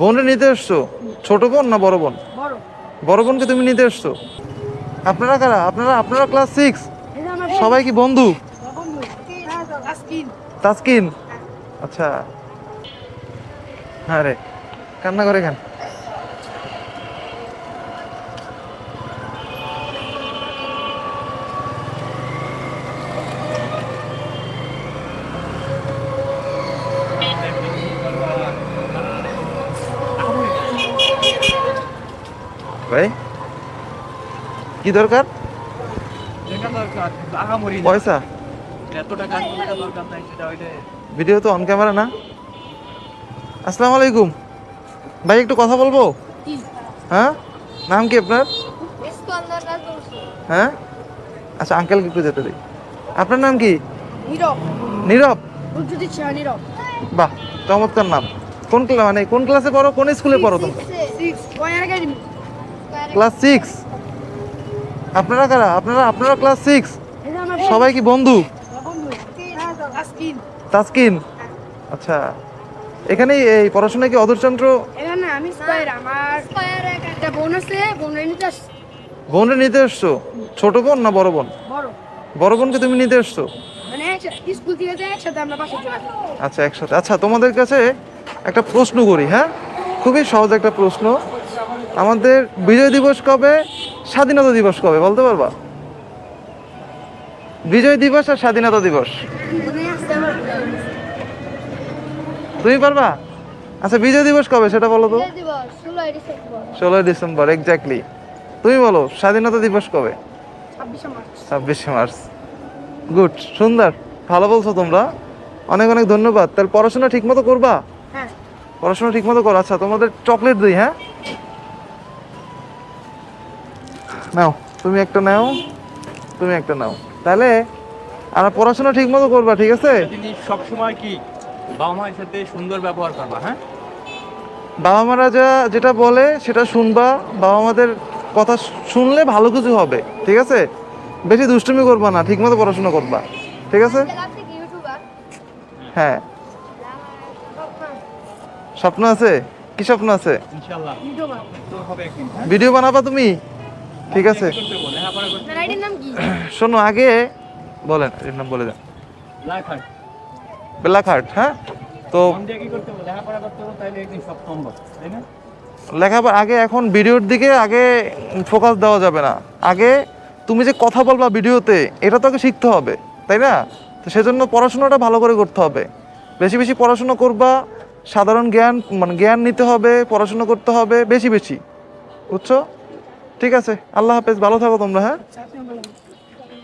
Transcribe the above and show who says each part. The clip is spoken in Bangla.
Speaker 1: বোনরে নিতে এসছো? ছোট বোন না বড় বোন?
Speaker 2: বড়।
Speaker 1: বোন বোনকে তুমি নিতে এসছো? আপনারা কারা? আপনারা আপনারা ক্লাস সিক্স সবাই কি বন্ধু?
Speaker 2: বন্ধু
Speaker 1: তাসকিন? আচ্ছা। হ্যাঁ রে কান্না করে কেন? ভাই? কি দরকার। পয়সা? ভিডিও তো অন ক্যামেরা না। আসসালামু আলাইকুম। ভাই একটু কথা বলব? হ্যাঁ? নাম কি আপনার? হ্যাঁ? আচ্ছা আঙ্কেলকে একটু যেতে দিই। আপনার নাম কি?
Speaker 2: নীরব।
Speaker 1: নীরব?
Speaker 2: নীরব।
Speaker 1: বাহ চমৎকার নাম। কোন ক্লাস মানে কোন ক্লাসে পড়ো কোন স্কুলে পড়ো
Speaker 2: একাডেমি
Speaker 1: ক্লাস সিক্স আপনারা কারা? আপনারা আপনারা ক্লাস সিক্স সবাই কি বন্ধু?
Speaker 2: বন্ধু
Speaker 1: তাসকিন? আচ্ছা। এখানেই এই পড়াশোনায় কি অদূরচন্দ্র
Speaker 2: এখানে আমি স্কয়ার আমার একটা বোন আছে বোনের নিতে
Speaker 1: এসছো? ছোট বোন না বড় বোন?
Speaker 2: বড়।
Speaker 1: বড় বোনকে তুমি নিতে এসছো?
Speaker 2: মানে
Speaker 1: আচ্ছা একসাথে। আচ্ছা তোমাদের কাছে একটা প্রশ্ন করি হ্যাঁ? খুবই সহজ একটা প্রশ্ন। আমাদের বিজয় দিবস কবে? স্বাধীনতা দিবস কবে বলতে পারবা? বিজয় দিবস আর স্বাধীনতা দিবস। তুমি পারবা? আচ্ছা বিজয় দিবস কবে সেটা বলো তো।
Speaker 2: ষোলোই ডিসেম্বর।
Speaker 1: এক্স্যাক্টলি তুমি বলো স্বাধীনতা দিবস কবে?
Speaker 2: ছাব্বিশে মার্চ।
Speaker 1: গুড সুন্দর। ভালো বলছো তোমরা। অনেক অনেক ধন্যবাদ। তাহলে পড়াশোনা ঠিকমতো করবা?
Speaker 2: হ্যাঁ।
Speaker 1: পড়াশোনা ঠিকমতো করো। আচ্ছা তোমাদের চকলেট দিই হ্যাঁ? নাও তুমি একটা নাও তুমি একটা নাও। তাহলে আর পড়াশোনা ঠিকমতো করবা ঠিক আছে?
Speaker 3: তিনি সবসময় কি বাবা মায়ের সাথে সুন্দর ব্যবহার করবা হ্যাঁ?
Speaker 1: বাবা মারা যা যেটা বলে সেটা শুনবা বাবা মাদের কথা শুনলে ভালো কিছু হবে ঠিক আছে? বেশি দুষ্টুমি করবা না ঠিকমতো পড়াশোনা করবা ঠিক আছে? হ্যাঁ। স্বপ্ন আছে? কি স্বপ্ন আছে?
Speaker 3: ইনশাআল্লাহ।
Speaker 2: ইউটিউবার।
Speaker 3: তো হবে একদিন
Speaker 1: ভিডিও বানাবা তুমি? ঠিক আছে? শোনো আগে বলেন এর নাম বলে দেন। বেলাঘাট হ্যাঁ? তো
Speaker 3: লেখাপড়া
Speaker 1: আগে এখন ভিডিওর দিকে আগে ফোকাস দেওয়া যাবে না। আগে তুমি যে কথা বলবা ভিডিওতে এটা তোকে শিখতে হবে তাই না? তো সেজন্য পড়াশোনাটা ভালো করে করতে হবে। বেশি বেশি পড়াশোনা করবা সাধারণ জ্ঞান মানে জ্ঞান নিতে হবে পড়াশোনা করতে হবে বেশি বেশি। বুঝছ? ঠিক আছে আল্লাহ হাফেজ ভালো থাকো তোমরা হ্যাঁ?